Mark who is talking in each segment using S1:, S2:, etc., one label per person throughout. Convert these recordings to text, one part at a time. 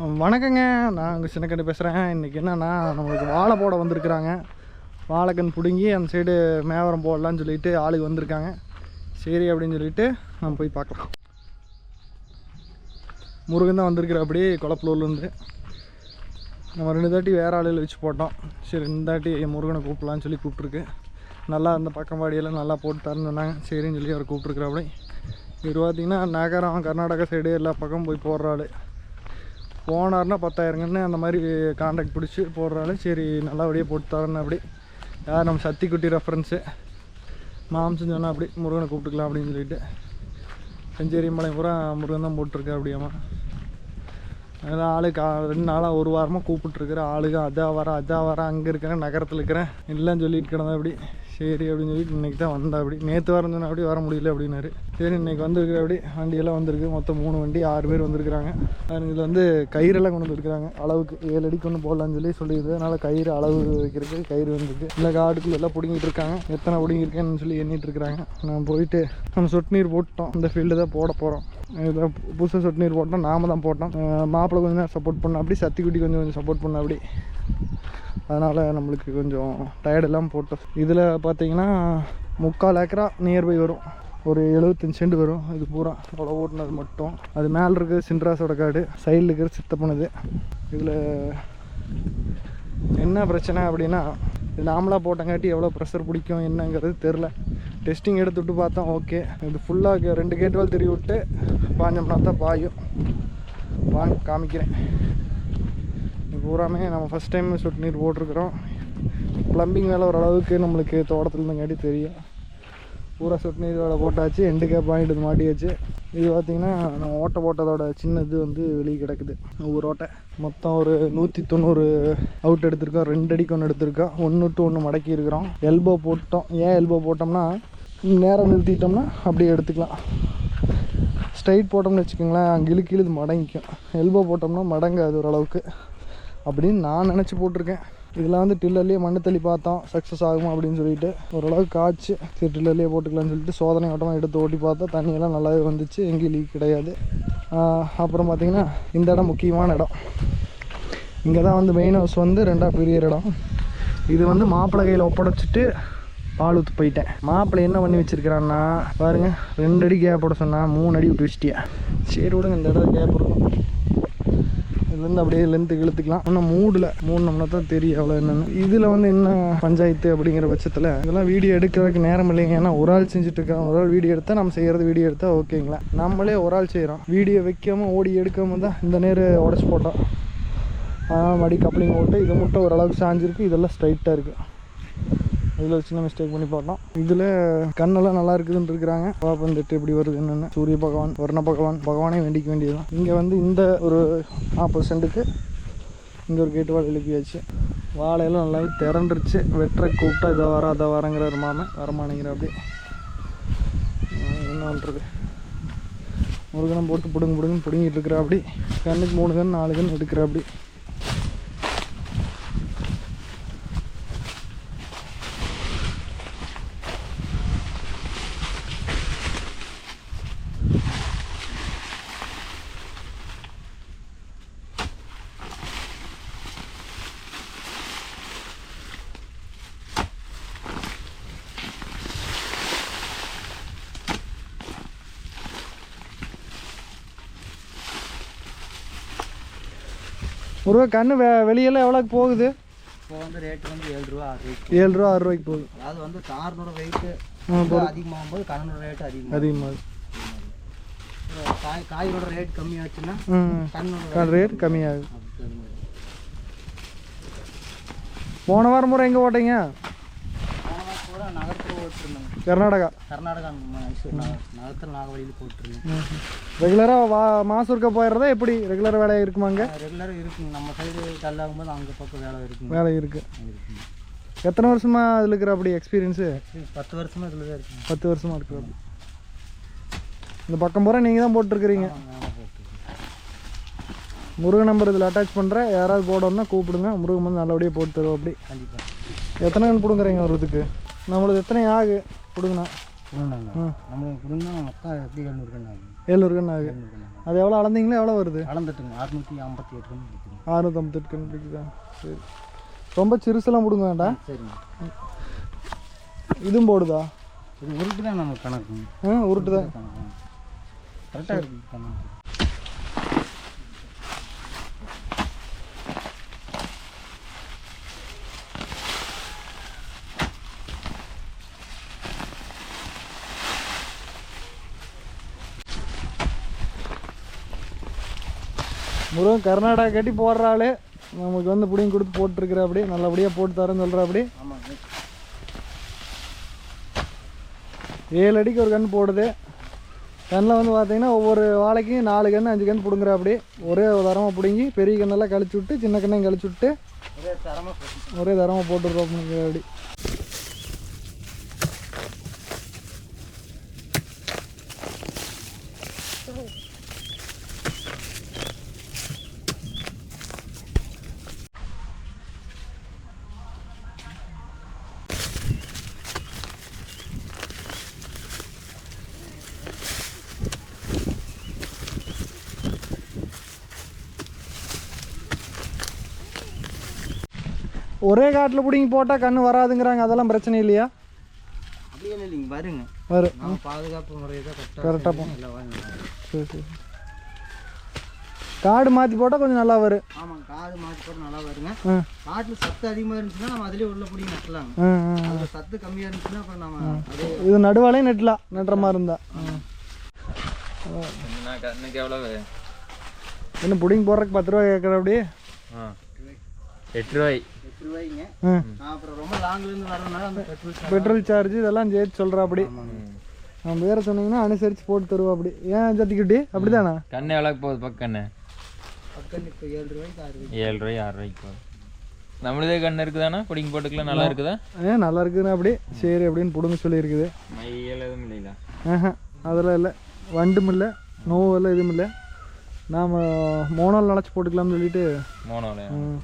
S1: வணக்கங்க. நான் உங்கள் சின்னக்கண்டு பேசுகிறேன் இன்றைக்கி என்னன்னா நம்மளுக்கு வாழை போட வந்திருக்கிறாங்க. வாழைக்கன் பிடுங்கி அந்த சைடு மேவரம் போடலான்னு சொல்லிட்டு ஆளுக்கு வந்திருக்காங்க. சரி அப்படின்னு சொல்லிட்டு நம்ம போய் பார்க்கலாம். முருகன் தான் வந்திருக்கிற அப்படி குளப்பலூர்லேருந்து நம்ம ரெண்டு தாட்டி வேறு ஆளுகள் வச்சு போட்டோம். சரி ரெண்டு தாட்டி முருகனை கூப்பிடலான்னு சொல்லி கூப்பிட்ருக்கு நல்லா அந்த பக்கம்பாடியெல்லாம் நல்லா போட்டு தரேன்னு சொன்னாங்க. சரின்னு சொல்லி அவர் கூப்பிட்ருக்குறாப்படி இவர் பார்த்திங்கன்னா நகரம் கர்நாடகா சைடு எல்லா பக்கமும் போய் போடுற ஆள் போனார்னா பத்தாயிரங்கன்னு அந்த மாதிரி காண்டாக்ட் பிடிச்சி போடுறாலும் சரி நல்லபடியாக போட்டு தரேன்னு அப்படி. யார் நம்ம சத்திக்குட்டி ரெஃபரன்ஸு மாம்சம் சொன்னால் அப்படி முருகனை கூப்பிட்டுக்கலாம் அப்படின்னு சொல்லிட்டு. செஞ்சேரி பூரா முருகன் தான் போட்டிருக்கா அப்படியாமா அதெல்லாம் ஆளு கா ரெண்டு நாளாக ஒரு வாரமாக கூப்பிட்டுருக்குற ஆளுங்க அதான் வர அதான் வர அங்கே இருக்கிறேன் நகரத்தில் இருக்கிறேன். இல்லைன்னு சொல்லிட்டு கிடந்தா அப்படி. சரி அப்படின்னு சொல்லிட்டு இன்றைக்கி தான் வந்தா அப்படி. நேற்று வர சொன்னா அப்படி வர முடியல அப்படின்னாரு. சரி இன்றைக்கி வந்திருக்கிற அப்படி வண்டியெல்லாம் வந்திருக்கு. மொத்தம் மூணு வண்டி ஆறு பேர் வந்திருக்கிறாங்க. இதில் வந்து கயிறெல்லாம் கொண்டு வந்துருக்குறாங்க. அளவுக்கு ஏழு அடிக்கு ஒன்று போடலான்னு சொல்லி சொல்லிடுது அதனால் கயிறு அளவு வைக்கிறதுக்கு கயிறு வந்திருக்கு. இல்லை காடுக்குள்ளே எல்லாம் பிடுங்கிட்டு இருக்காங்க. எத்தனை பிடுங்கிருக்கேன்னு சொல்லி எண்ணிட்டு இருக்கிறாங்க. நான் போயிட்டு நம்ம சொட்டு நீர் போட்டோம். இந்த ஃபீல்டு தான் போட போகிறோம் இதை புதுசாக சொட்டு நீர் போட்டோம் நாம தான் போட்டோம். மாப்பிள்ளை கொஞ்சம் நேரம் சப்போர்ட் பண்ண. அப்படி சத்திக்குட்டி கொஞ்சம் கொஞ்சம் சப்போர்ட் பண்ண அப்படி. அதனால் நம்மளுக்கு கொஞ்சம் டயர்டெல்லாம் போட்டோம். இதில் பார்த்தீங்கன்னா முக்கால் ஏக்கரா நியர்பை வரும். ஒரு எழுபத்தஞ்சு சென்ட் வரும். இது பூரா அவ்வளோ ஓட்டுனது மட்டும். அது மேலே இருக்கிறது சின்ராஸோட காடு சைடில் இருக்கிற சித்தப்பனது. இதில் என்ன பிரச்சனை அப்படின்னா இது நாமளாக போட்டங்காட்டி எவ்வளோ ப்ரெஷர் பிடிக்கும் என்னங்கிறது தெரில டெஸ்டிங் எடுத்து விட்டு பார்த்தோம் ஓகே இது ஃபுல்லாக ரெண்டு கேட்டுவால் திருவி விட்டு பாஞ்சோம்னா தான் பாயும். வாங்க காமிக்கிறேன். இது பூராமே நம்ம ஃபஸ்ட் டைம் சொட்டு நீர் போட்டிருக்கிறோம். ப்ளம்பிங் வேலை ஓரளவுக்கு நம்மளுக்கு தோட்டத்தில் இருந்தங்காட்டி தெரியும். பூரா சொட்டு நீர் வேலை போட்டாச்சு எண்டு கேப் வாங்கிட்டு வந்து மாட்டியாச்சு. இது பார்த்திங்கன்னா நான் ஓட்டை போட்டதோட சின்ன இது வந்து வெளியே கிடக்குது. ஒவ்வொரு ஓட்டை. மொத்தம் ஒரு நூற்றி தொண்ணூறு அவுட் எடுத்திருக்கோம் ரெண்டு அடிக்கு ஒன்று எடுத்திருக்கோம். ஒன்று டு ஒன்று மடக்கி இருக்கிறோம். எல்போ போட்டோம். ஏன் எல்போ போட்டோம்னா நேரம் நிறுத்திட்டோம்னா அப்படியே எடுத்துக்கலாம். ஸ்ட்ரைட் போட்டோம்னு வச்சுக்கோங்களேன் அங்கே இழுக்கு இழுது மடங்கிக்கும். எல்போ போட்டோம்னா மடங்காது ஓரளவுக்கு. அப்படின்னு நான் நினச்சி போட்டிருக்கேன். இதெல்லாம் வந்து டில்லர்லேயே மண்ணு தள்ளி பார்த்தோம் சக்ஸஸ் ஆகுமா அப்படின்னு சொல்லிட்டு. ஓரளவுக்கு காய்ச்சி சரி டில்லர்லேயே போட்டுக்கலாம்னு சொல்லிட்டு சோதனை ஓட்டமாக எடுத்து ஓட்டி பார்த்தா தண்ணியெல்லாம் நல்லாவே வந்துச்சு எங்கேயும் லீக் கிடையாது. அப்புறம் பார்த்திங்கன்னா இந்த இடம் முக்கியமான இடம். இங்கே தான் வந்து மெயின் ஹவுஸ் வந்து ரெண்டாக பெரிய இடம். இது வந்து மாப்பிள்ளை கையில் ஒப்படைச்சிட்டு பால் ஊற்று போயிட்டேன். மாப்பிள்ளை என்ன பண்ணி வச்சிருக்கிறான்னா பாருங்க ரெண்டு அடி கேப் போட சொன்னா மூணு அடி விட்டு வச்சிட்டியா? சரி விடுங்க இந்த இடத்துல கேப் இருக்கும். இதுலேருந்து அப்படியே லென்த்து இழுத்துக்கலாம். ஆனால் மூடில். மூடினோம்னா தான் தெரியும் அவ்வளோ என்னென்னு. இதில் வந்து என்ன பஞ்சாயத்து அப்படிங்கிற பட்சத்தில் இதெல்லாம் வீடியோ எடுக்கிறதுக்கு நேரம் இல்லைங்க. ஏன்னா ஒரு ஆள் செஞ்சுட்டு இருக்கோம் ஒரு ஆள் வீடியோ எடுத்தால் நம்ம செய்கிறது வீடியோ எடுத்தால் ஓகேங்களா? நம்மளே ஒரு ஆள் செய்கிறோம் வீடியோ வைக்காமல் ஓடி எடுக்காமல் தான் இந்த நேரம் உடச்சி போட்டோம் மடி கப்ளிங் போட்டு இது மட்டும் ஓரளவுக்கு சாஞ்சிருக்கு. இதெல்லாம் ஸ்ட்ரைட்டாக இருக்குது இதில் ஒரு சின்ன மிஸ்டேக் பண்ணி போட்டோம் இதில் கண்ணெல்லாம் நல்லா இருக்குதுன்னு இருக்கிறாங்க. பாப்பம் திட்டு எப்படி வருது என்னென்னு. சூரிய பகவான் வர்ண பகவான் பகவானே வேண்டிக்க வேண்டியதுதான் இங்கே வந்து இந்த ஒரு நாற்பது சென்ட்டுக்கு இங்கே ஒரு கேட்டு வாழை எழுப்பியாச்சு. வாழையெல்லாம் நல்லாவே திரண்டுருச்சு வெட்டுற கூப்பிட்டா இதை வர அதை வரங்கிற ஒரு மாமன் வரமானேங்கிற அப்படி என்ன பண்ணுறது முருகனை போட்டு பிடுங்க பிடுங்க பிடுங்கிட்டு இருக்கிற அப்படி கண்ணுக்கு மூணு கண் நாலு கண் எடுக்கிற அப்படி முருகா கண்ணு வெ வெளியெல்லாம் எவ்வளோக்கு போகுது?
S2: இப்போ வந்து ரேட் வந்து ஏழு ரூபா ஆறு
S1: ஏழு ரூபா ஆறு ரூபாய்க்கு போகுது.
S2: அதாவது வந்து தார்னோட வெயிட்டு. அதிகமாகும் போது கடனோட ரேட் அதிகமாக
S1: அதிகமாக
S2: காய் காயோட ரேட் கம்மியாச்சுன்னா கண்ணோட
S1: ரேட் கம்மியாகுது. போன வாரம் முறை எங்கே ஓட்டீங்க
S2: ஓட்டிருந்தாங்க
S1: கர்நாடகா.
S2: கர்நாடகா மைசூர் நகரத்தில் நாகவழியில் போட்டிருந்தேன்.
S1: ரெகுலராக வா மாதம் இருக்க போயிடுறதா எப்படி? ரெகுலர் வேலை இருக்குமா அங்கே?
S2: ரெகுலராக இருக்குங்க. நம்ம சைடு டல்லாகும் போது அங்கே பக்கம் வேலை இருக்குங்க.
S1: வேலை
S2: இருக்குங்க.
S1: எத்தனை வருஷமாக அதில் இருக்கிற அப்படி எக்ஸ்பீரியன்ஸு
S2: பத்து வருஷமா இதில் தான் இருக்குங்க.
S1: பத்து வருஷமாக இருக்கிற அப்படி. இந்த பக்கம் பூரா நீங்கள் தான் போட்டிருக்கிறீங்க. முருகன் நம்பர் இதில் அட்டாச் பண்ணுறேன் யாராவது போடணும்னா கூப்பிடுங்க. முருகன் வந்து நல்லபடியாக போட்டு தருவோம் அப்படி
S2: கண்டிப்பாக
S1: எத்தனை கண் பிடுங்குறீங்க ஒரு இதுக்கு? நம்மளுக்கு எத்தனை ஆகு ம்.
S2: நம்மளுக்கு கொடுங்க மொத்தம் எப்படி எழுநூறு கண்ணு ஆகும்? எழுநூறு கண்ணு ஆகும்.
S1: அது எவ்வளோ அளந்தீங்களா எவ்வளோ வருது?
S2: அளந்துட்டுங்க. அறுநூற்றி ஐம்பத்தி எட்டு இருக்குங்க
S1: அறுநூத்தம்பத்தெட்டு கன்று பிடிக்குதா சரி. ரொம்ப சிறுசெல்லாம் பிடுங்க வேண்டாம்
S2: சரிங்க.
S1: இதுவும் போடுதா?
S2: இது உருட்டு தான் நம்ம கணக்குங்க
S1: ஆ உருட்டு தான்
S2: கரெக்டாக இருக்குது கணக்கு
S1: கர்நாடகா கட்டி போடுற ஆளு. நமக்கு வந்து பிடிங்கி கொடுத்து போட்டுருக்குற அப்படி நல்லபடியாக போட்டு தரேன்னு சொல்கிற அப்படி ஏழு அடிக்கு ஒரு கன்று போடுது. கண்ணில் வந்து பார்த்தீங்கன்னா ஒவ்வொரு வாழைக்கும் நாலு கன்று அஞ்சு கன்று பிடுங்குற அப்படி ஒரே தரமாக பிடுங்கி பெரிய கண்ணெல்லாம் கழிச்சு விட்டு சின்ன கண்ணையும் கழிச்சு விட்டு
S2: ஒரே தரமாக
S1: ஒரே தரமாக போட்டுருக்கோம் அப்படி ஒரே காட்டில் பிடிங்கி போட்டால் கன்று வராதுங்கிறாங்க. அதெல்லாம் பிரச்சனை இல்லையா?
S2: அப்படியே இல்லைங்க வருங்க.
S1: வரும்
S2: பாதுகாப்பு முறையை தான் கரெக்டாக
S1: சரி சரி. காடு மாற்றி போட்டால் கொஞ்சம் நல்லா வரும்
S2: ஆமாங்க காது மாற்றி போட்டு நல்லா வருங்க. காட்டில் சத்து அதிகமாக இருந்துச்சுன்னா நம்ம அதிலே உள்ள பிடி நட்டலாங்க. அதில் சத்து கம்மியாக இருந்துச்சுன்னா அப்புறம் நம்ம அதே
S1: இது நடுவாலையும் நெட்டலாம் நட்டுற மாதிரி இருந்தா.
S3: கண்ணுக்கு எவ்வளவு
S1: என்ன புடிங்கி போடுறதுக்கு பத்து ரூபா கேட்குற அப்படி
S3: ஆ. எட்டு ரூபாய்.
S2: ரூபாய்ங்க
S1: ஆ.
S2: அப்புறம் ரொம்ப லாங்லேருந்து வரதுனால அந்த பெட்ரோல் சார்ஜ்
S1: பெட்ரோல் சார்ஜ் இதெல்லாம் சேர்த்து சொல்கிறா அப்படி. நம்ம வேற சொன்னீங்கன்னா அனுசரித்து போட்டு தருவா அப்படி. ஏன் ஜத்திக்குட்டி அப்படிதானா
S3: கண்ணு எவ்வளோக்கு போகுது பக்கண்ணு
S2: பக்கம் இப்போ ஏழு ரூபாய்க்கு ஆறு ரூபாய்க்கு
S3: ஏழு ரூபாய் ஆறு ரூபாய்க்கு போகுது. நம்மளதே கண்ணு இருக்குதாண்ணா பிடிங்க போட்டுக்கலாம் நல்லா இருக்குதா?
S1: ஏன் நல்லா இருக்குதுண்ணா அப்படி. சரி அப்படின்னு பிடுங்க சொல்லியிருக்குது.
S3: மையல் எதுவும் இல்லைங்களா
S1: ஆஹா அதெல்லாம் இல்லை. வண்டும் இல்லை நோவு இல்லை எதுவும் இல்லை. நாம் மோனால் நினச்சி போட்டுக்கலாம்னு சொல்லிட்டு
S3: மோனோல
S1: ம்.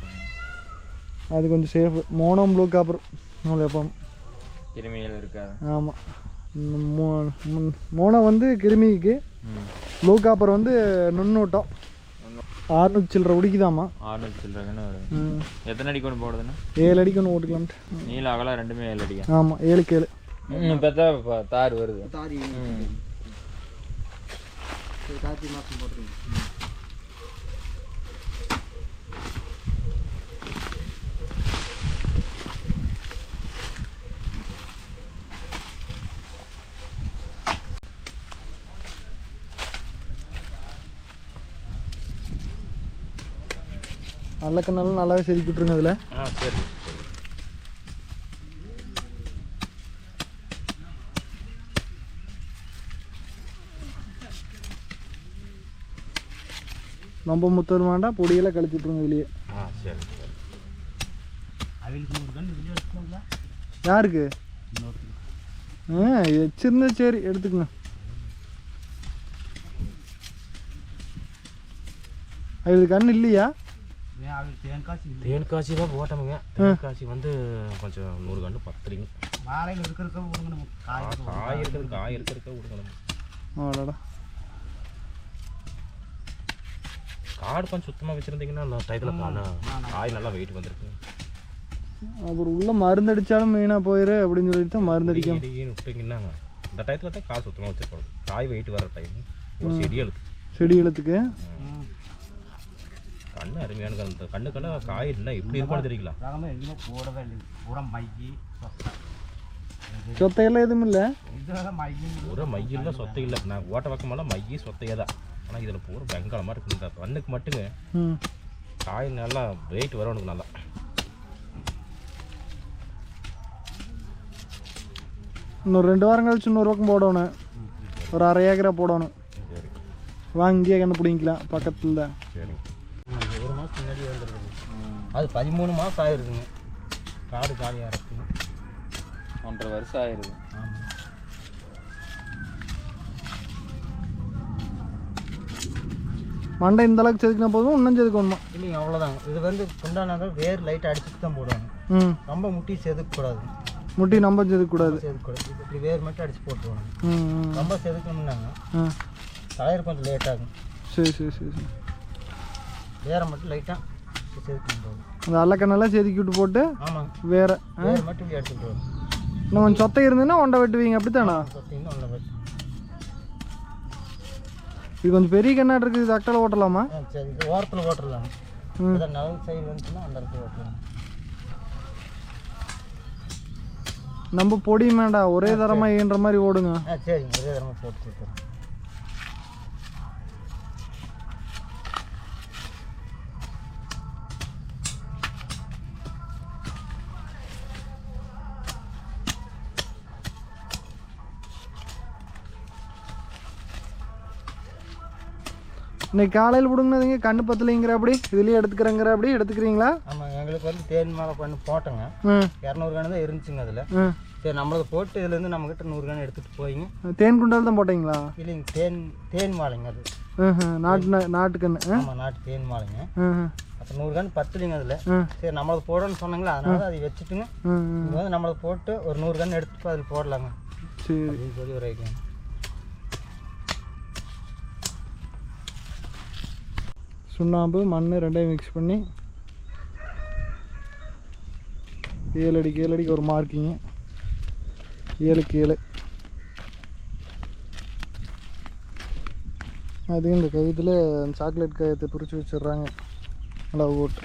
S1: அது கொஞ்சம் சேஃபு மோனம் ப்ளூ காப்பர் நூல் எப்பவும்.
S3: கிருமிகள் இருக்காது
S1: ஆமாம் மோனோ வந்து கிருமிக்கு.
S3: ம்.
S1: ப்ளூ காப்பர் வந்து நுண்ணூட்டம். ஆறுநூற்றி சில்லற உடிக்குதாம்மா.
S3: ஆறுநூற்றி சில்லறதுன்னு வருது
S1: ம்.
S3: எத்தனை அடி கொண்டு போடுதுண்ணா
S1: ஏழு அடிக்கு ஒன்று ஓட்டுக்கலாம்ட்டு.
S3: நீல அகலம் ரெண்டுமே ஏழு அடியா?
S1: ஆமாம் ஏழுக்கு ஏழு.
S3: ம் பார்த்தா தார் வருது.
S2: தாரி
S3: ம்.
S2: கார்த்திகை மாதம் போட்டுருங்க.
S1: நல்லா நல்லாவே செதுக்கி விட்ருங்க அதில்
S3: ஆ சரி.
S1: ரொம்ப முத்தல் வேண்டாம் பொடியெல்லாம் கழிச்சு விட்ருங்க
S3: ஆ சரி
S2: வெளியே
S1: யாருக்கு? ஆ வச்சிருந்தா சரி எடுத்துக்கங்க. இது கண்ணு இல்லையா?
S2: அவங்களுக்கு தேன்
S4: போட்டோமுங்க தேன்காட்சி வந்து கொஞ்சம் நூறு கண்டு பத்துறீங்க
S2: வாழையில் இருக்கிறக்க விடுங்க நம்ம காய்
S4: இருக்கிறது காய் இருக்கிறதுக்க விடுங்க
S1: அவ்வளோடா
S4: காடு கொஞ்சம் சுத்தமாக வச்சுருந்தீங்கன்னா அந்த டயத்தில் காய் நல்லா வெயிட் வந்திருக்கு
S1: அப்புறம் உள்ள மருந்து அடித்தாலும் மெயினாக போயிரு அப்படின்னு சொல்லிட்டு தான் மருந்து அடிக்கும்.
S4: செடின்னு விட்டிங்கன்னாங்க இந்த டயத்தில் தான் காய் சுத்தமாக வச்சுருக்கோம் காய் வெயிட் வர டைம் ஒரு செடிகளுக்கு
S1: செடிகளுக்கு
S4: கண்ணு அருமையான கண்ணு. கண்ணுக்கெல்லாம் காய் இல்லை எப்படி இருக்கும்னு தெரியல
S2: ரகமே எங்கேயுமே போடவே இல்லை. பூரா மையி சொத்தை.
S1: சொத்தையெல்லாம் எதுவும் இல்லை?
S4: பூரா மையில் சொத்தை இல்லை. நான் ஓட்ட பக்கமெல்லாம் மைய சொத்தையே தான். ஆனால் இதில் பூரா வெங்காலமாக இருக்குது இந்த கண்ணுக்கு மட்டுங்க காய் நல்லா வெயிட் வரும் உனக்கு நல்லா.
S1: இன்னொரு ரெண்டு வாரம் கழிச்சு இன்னொரு பக்கம் போடணும். ஒரு அரை ஏக்கரா போடணும்.
S4: சரி.
S1: வாங்கியே கண்ணு பிடிங்கிக்கலாம் பக்கத்தில். தான்
S4: சரி
S2: அது பதிமூணு மாதம் ஆயிருக்குங்க காடு காலியாக இருக்குங்க
S3: ஒன்றரை வருஷம் ஆயிருது.
S1: மண்டை இந்த அளவுக்கு செதுக்கினா போதும் இன்னும் செதுக்கணுமா?
S2: இல்லைங்க அவ்வளோதாங்க இது வந்து குண்டானாங்க வேர் லைட் அடிச்சுட்டு தான் போடுவாங்க.
S1: ம்.
S2: ரொம்ப முட்டி செதுக்கக்கூடாது.
S1: முட்டி நம்ப செதுக்கூடாது
S2: செதுக்கூடாது இது இப்படி வேர் மட்டும் அடிச்சு போட்டுருவாங்க. ரொம்ப செதுக்கணும்னாங்க.
S1: ஆ.
S2: டயர் கொஞ்சம் லேட் ஆகும்
S1: சரி சரி சரி சரி.
S2: வேரை மட்டும் லைட்டாக செதுக்கணும் போதும்.
S1: அந்த அல்லக்கண்ணெல்லாம் செதுக்கி விட்டு போட்டு வேற இன்னும் கொஞ்சம் சொத்தை இருந்ததுன்னா ஒண்டை வெட்டுவீங்க அப்படித்தானா? இது கொஞ்சம் பெரிய கண்ணாடி இருக்குது இது அக்கடை ஓட்டலாமா?
S2: ஓரத்தில் ஓட்டலாம்.
S1: நம்ம பொடி வேண்டாம் ஒரே தரமாக ஈன்ற மாதிரி ஓடுங்க.
S2: சரிங்க ஒரே தரமாக போட்டு
S1: இன்னைக்கு காலையில் விடுங்கனதுங்க கண்ணு பத்தலைங்கிற அப்படி இதுலேயே எடுத்துக்கிறேங்கிற அப்படி எடுத்துக்கிறீங்களா?
S2: ஆமாம் எங்களுக்கு வந்து தேன் மேலே பண்ணி போட்டோங்க. இரநூறு கணு தான் இருந்துச்சுங்க அதில். சரி நம்மளது போட்டு இதுலேருந்து நம்மக்கிட்ட நூறு கணு எடுத்துகிட்டு போயிங்க.
S1: தேன் குண்டால் தான் போட்டீங்களா?
S2: இல்லைங்க தேன் தேன் மாலைங்க அது.
S1: நாட்டு நாட்டு கண்ணு
S2: ஆமாம் நாட்டு தேன் மாலைங்க.
S1: ம்
S2: அப்போ நூறு கணு பத்துலிங்க அதில். சரி நம்மளது போடணும்னு சொன்னாங்களா? அதனால அதை வச்சுட்டுங்க. வந்து நம்மளது போட்டு ஒரு நூறு கண் எடுத்துட்டு அதில் போடலாங்க.
S1: சரி.
S2: சொல்லி ஒரு ஐடியா.
S1: சுண்ணாம்பு மண் ரெண்டையும் மிக்ஸ் பண்ணி ஏழு அடிக்கு ஏழு அடிக்கு ஒரு மார்க்கிங்கு ஏழுக்கு ஏழு. அதையும் இந்த கயிற்றுல சாக்லேட் கயத்தை பிரித்து வச்சிடுறாங்க. அளவு போட்டு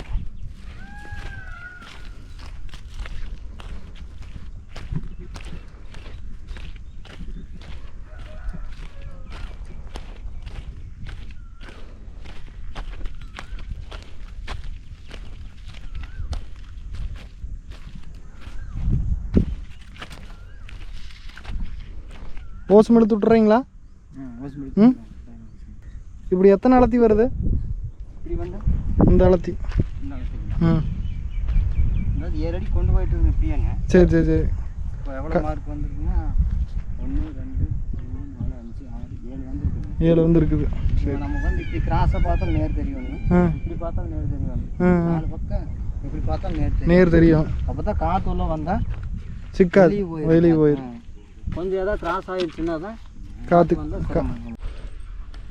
S1: ஓசம் எடுத்து விட்டுறீங்களா? ம் இப்படி எத்தனை அலத்தி வருது? இந்த அலத்தி. ம்.
S2: ஏழு அடி கொண்டு போயிட்டு இருக்கு இப்படியாங்க.
S1: சரி சரி சரி.
S2: இப்போ எவ்வளோ மார்க் வந்திருக்குன்னா ஒன்று ரெண்டு மூணு நாலு அஞ்சு ஆறு ஏழு வந்துருக்குங்க
S1: ஏழு வந்து இருக்குது
S2: இப்போ நமக்கு வந்து இப்படி கிராஸாக பார்த்தா நேர் தெரியணும்
S1: ஆ.
S2: இப்படி பார்த்தா நேர் தெரியணும்
S1: ஆ.
S2: நாலு பக்கம் இப்படி பார்த்தா நேர் தெரியும்.
S1: நேர் தெரியும்.
S2: அப்போ தான் காற்று உள்ள வந்தால்
S1: சிக்காது வெளியே போயிடும்
S2: கொஞ்சம் ஏதாவது கிராஸ் ஆயிடுச்சுன்னா தான்
S1: காற்று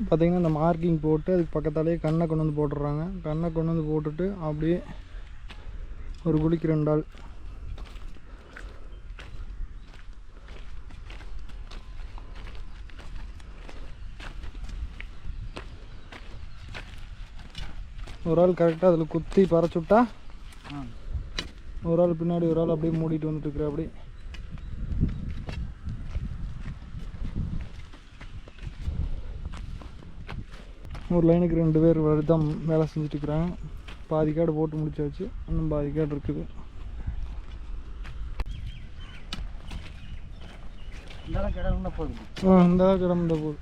S1: பார்த்தீங்கன்னா இந்த மார்க்கிங் போட்டு அதுக்கு பக்கத்தாலேயே கண்ணை கொண்டு வந்து போட்டுடுறாங்க. கண்ணை கொண்டு வந்து போட்டுட்டு அப்படியே ஒரு குழிக்கு ரெண்டு ஆள். ஒரு ஆள் கரெக்டாக அதில் குத்தி பறச்சுட்டா ஒரு ஆள் பின்னாடி ஒரு ஆள் அப்படியே மூடிட்டு வந்துட்டு இருக்கிற அப்படி ஒரு லைனுக்கு ரெண்டு பேர் தான் வேலை செஞ்சுட்டு இருக்கிறாங்க பாதி காடு போட்டு முடிச்சாச்சு. இன்னும் பாதி காடு இருக்குது.
S2: இந்த கிடக்குன்னா போதும்.
S1: ஆ இந்த கிடந்த போகுது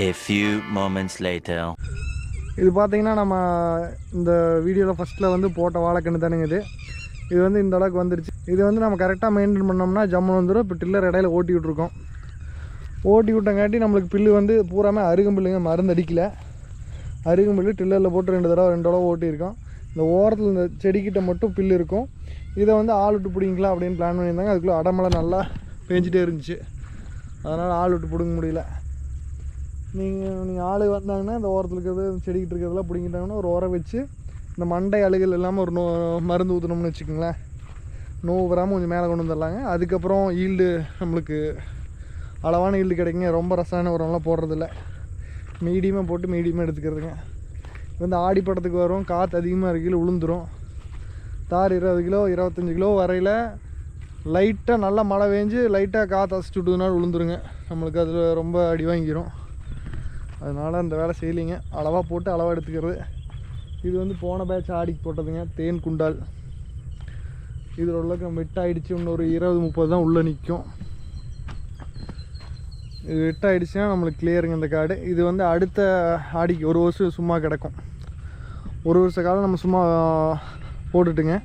S5: A few moments later.
S1: இது பார்த்தீங்கன்னா நம்ம இந்த வீடியோவில் ஃபஸ்ட்டில் வந்து போட்ட வாழைக்கண்ணு தானுங்க இது. இது வந்து இந்த அளவுக்கு வந்துருச்சு. இது வந்து நம்ம கரெக்டாக மெயின்டைன் பண்ணோம்னா ஜம்மு வந்துடும் இப்போ டில்லர் இடையில ஓட்டி விட்ருக்கோம் ஓட்டி விட்டங்காட்டி நம்மளுக்கு பில்லு வந்து பூராமே அருகம்பில்லுங்க. மருந்து அடிக்கல. அருகம்பில்லு டில்லரில் போட்டு ரெண்டு தடவை ரெண்டு தடவை ஓட்டியிருக்கோம். இந்த ஓரத்தில் இந்த செடிக்கிட்ட மட்டும் பில்லு இருக்கும். இதை வந்து ஆள் விட்டு பிடிங்கலாம் அப்படின்னு பிளான் பண்ணியிருந்தாங்க. அதுக்குள்ளே அடமலை நல்லா பேஞ்சிட்டே இருந்துச்சு. அதனால் ஆள் விட்டு பிடுங்க முடியல. நீங்கள் நீங்கள் ஆள் வந்தாங்கன்னா இந்த ஓரத்தில் இருக்கிறது செடிக்கிட்டு இருக்கிறதெல்லாம் பிடிங்கிட்டாங்கன்னா ஒரு உரம் வச்சு இந்த மண்டை அழுகல் இல்லாமல் ஒரு நோ மருந்து ஊற்றணும்னு வச்சுக்கோங்களேன். நோவு வராமல் கொஞ்சம் மேலே கொண்டு வந்துடலாங்க. அதுக்கப்புறம் ஈல்டு நம்மளுக்கு அளவான ஈல்டு கிடைக்குங்க. ரொம்ப ரசாயன உரம்லாம் போடுறதில்ல. மீடியமாக போட்டு மீடியமாக எடுத்துக்கிறதுங்க. வந்து ஆடி படத்துக்கு வரும். காற்று அதிகமாக இருக்கையில் உளுந்துரும். தார் இருபது கிலோ இருபத்தஞ்சி கிலோ வரையில் லைட்டாக நல்லா மழை வேஞ்சு லைட்டாக காற்று அசைச்சு விட்டதுனால விழுந்துருங்க நம்மளுக்கு அதில் ரொம்ப அடி வாங்கிரும். அதனால் அந்த வேலை செய்யலிங்க. அளவாக போட்டு அளவாக எடுத்துக்கிறது. இது வந்து போன பேட்ச் ஆடிக்கு போட்டதுங்க. தேன் குண்டால். இதில் உள்ளக்கு வெட்டாயிடுச்சு இன்னொரு இருபது முப்பது தான் உள்ளே நிற்கும். இது வெட்டாயிடுச்சுன்னா நம்மளுக்கு கிளியருங்க இந்த காடு. இது வந்து அடுத்த ஆடிக்கு ஒரு வருஷம் சும்மா கிடக்கும். ஒரு வருஷ காலம் நம்ம சும்மா போட்டுட்டுங்க.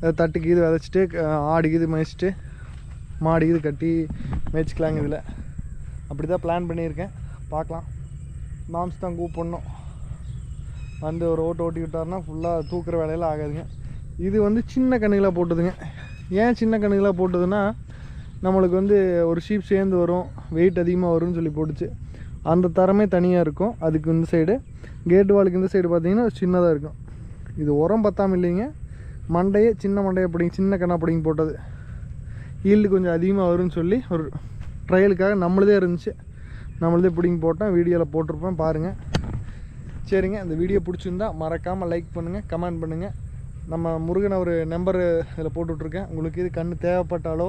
S1: அதை தட்டுக்கு இது விதைச்சிட்டு ஆடிக்கு இது மேய்ச்சிட்டு மாடிக்கு இது கட்டி மேய்ச்சிக்கலாங்க இதில். அப்படி தான் பிளான் பண்ணியிருக்கேன். பார்க்கலாம். மாம்ஸ் தான் கூப்பிடணும். வந்து ஒரு ஓட்டு ஓட்டி விட்டாருன்னா ஃபுல்லாக தூக்குற வேலையெல்லாம் ஆகாதுங்க. இது வந்து சின்ன கண்ணுகளாக போட்டுதுங்க. ஏன் சின்ன கண்ணுகளாக போட்டுதுன்னா நம்மளுக்கு வந்து ஒரு ஷீப் சேர்ந்து வரும் வெயிட் அதிகமாக வரும்னு சொல்லி போட்டுச்சு. அந்த தரமே தனியாக இருக்கும். அதுக்கு இந்த சைடு கேட் வாலுக்கு இந்த சைடு பார்த்திங்கன்னா சின்னதாக இருக்கும். இது உரம் பத்தாமல் இல்லைங்க. மண்டையே சின்ன மண்டையை பிடிங்க சின்ன கண்ணா பிடிங்கி போட்டது. ஈல்டு கொஞ்சம் அதிகமாக வரும்னு சொல்லி ஒரு ட்ரையலுக்காக நம்மளதே இருந்துச்சு. நம்மளதே பிடிங்கி போட்டோம் வீடியோவில் போட்டிருப்பேன் பாருங்கள் சரிங்க இந்த வீடியோ பிடிச்சிருந்தா மறக்காமல் லைக் பண்ணுங்கள் கமெண்ட் பண்ணுங்கள் நம்ம முருகன் ஒரு நம்பர் இதில் போட்டுட்ருக்கேன். உங்களுக்கு இது கண் தேவைப்பட்டாலோ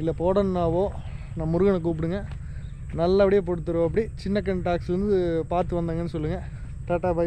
S1: இல்லை போடணுன்னாவோ நான் முருகனை கூப்பிடுங்க. நல்லபடியாக போட்டு தருவோம் அப்படி. சின்ன கண் டாக்ஸ் வந்து பார்த்து வந்தாங்கன்னு சொல்லுங்கள் டாட்டா பை